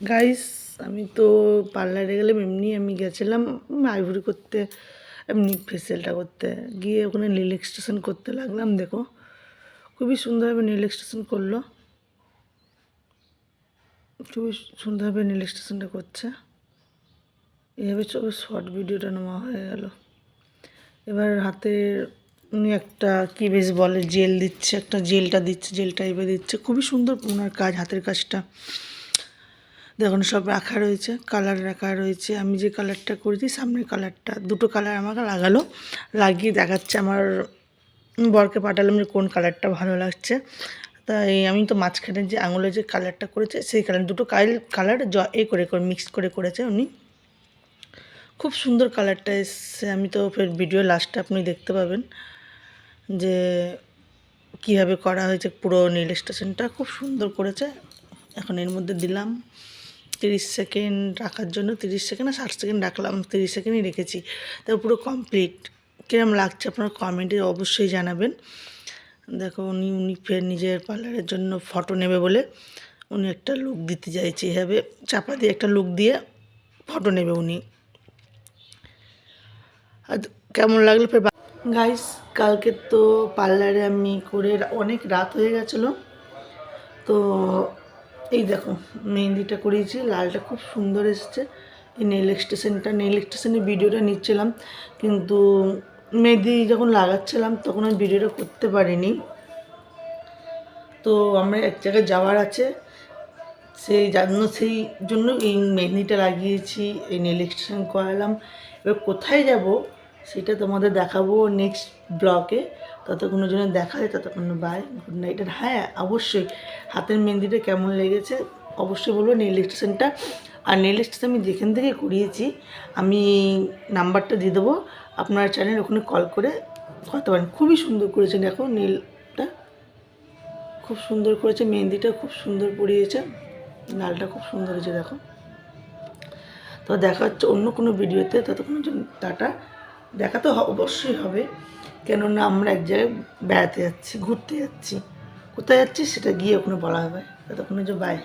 Guys আমি তো পার্লারে গেলাম এমনি আমি গেছিলাম আইভরি করতে, এমনি ফেসিয়ালটা করতে। গিয়ে ওখানে নীল এক্সটেশন করতে লাগলাম, দেখো। খুবই সুন্দরভাবে নীল এক্সটেশন করল। খুবই সুন্দরভাবে নীল এক্সটেশনটা করছে। এভাবে সব শর্ট ভিডিওটা নেওয়া হয়ে গেল। এবার হাতের উনি একটা, কী বেশ বলে জেল দিচ্ছে, একটা জেলটা দিচ্ছে জেল টাইপের দিচ্ছে। খুবই সুন্দর ওনার কাজ, হাতের কাজটা। দেখুন, সব রাখা রয়েছে কালার রাখা রয়েছে। আমি যে কালারটা করেছি, সামনের কালারটা দুটো কালার আমাকে লাগালো, লাগিয়ে দেখাচ্ছে আমার বরকে পাঠালাম যে কোন কালারটা ভালো লাগছে। তাই আমি তো মাঝখানে যে আঙুলের যে কালারটা করেছে, সেই কালার দুটো কাল কালার জ, এ করে করে মিক্স করে করেছে উনি। খুব সুন্দর কালারটা এসছে। আমি তো ফের ভিডিও লাস্টে আপনি দেখতে পাবেন যে কীভাবে করা হয়েছে পুরো নীল স্টেশনটা খুব সুন্দর করেছে। এখন এর মধ্যে দিলাম। তিরিশ সেকেন্ড রাখার জন্য তিরিশ সেকেন্ড আর ষাট সেকেন্ড রাখলাম, তিরিশ সেকেন্ডই রেখেছি। তো পুরো কমপ্লিট কিরম লাগছে আপনার কমেন্টে অবশ্যই জানাবেন। দেখো উনি উনি ফের নিজের পার্লারের জন্য ফটো নেবে বলে উনি একটা লুক দিতে চাইছে এভাবে, চাপা দিয়ে একটা লুক দিয়ে ফটো নেবে উনি। আর কেমন লাগল ফের গাইস কালকে তো পার্লারে আমি করে অনেক রাত হয়ে গেছিল। তো এই দেখো মেহেন্দিটা করিয়েছি, লালটা খুব সুন্দর এসেছে। এই নেল এক্সটেশনটা নেল এক্সটেশনের ভিডিওটা নিচ্ছিলাম, কিন্তু মেহেদি যখন লাগাচ্ছিলাম, তখন আমি ভিডিওটা করতে পারিনি। তো আমরা এক জায়গায় যাওয়ার আছে, সেই জন্য সেই জন্য এই মেহেন্দিটা লাগিয়েছি, এই নেল এক্সটেশন করালাম। এবার কোথায় যাব? সেটা তোমাদের দেখাবো নেক্সট ব্লগে ততক্ষণের জন্য দেখা যায় ততক্ষণ বাই গুড নাইট আর হ্যাঁ অবশ্যই হাতের মেহেন্দিটা কেমন লেগেছে অবশ্যই বলব নেল স্টেশনটা আর নেল স্টেশন আমি যেখান থেকে করিয়েছি, আমি নাম্বারটা দিয়ে দেবো। আপনার চ্যানেল ওখানে কল করে করতে পারেন। খুবই সুন্দর করেছেন দেখো নীলটা খুব সুন্দর করেছে, মেহেন্দিটা খুব সুন্দর পরিয়েছে। লালটা খুব সুন্দর হয়েছে দেখো। তো দেখা হচ্ছে অন্য কোনো ভিডিওতে ততক্ষণের জন্য টাটা। দেখা তো অবশ্যই হবে। কেননা আমরা এক জায়গায় বেড়াতে যাচ্ছি, ঘুরতে যাচ্ছি। কোথায় যাচ্ছি সেটা গিয়ে ওখানে বলা হবে। ততক্ষণের যে বাই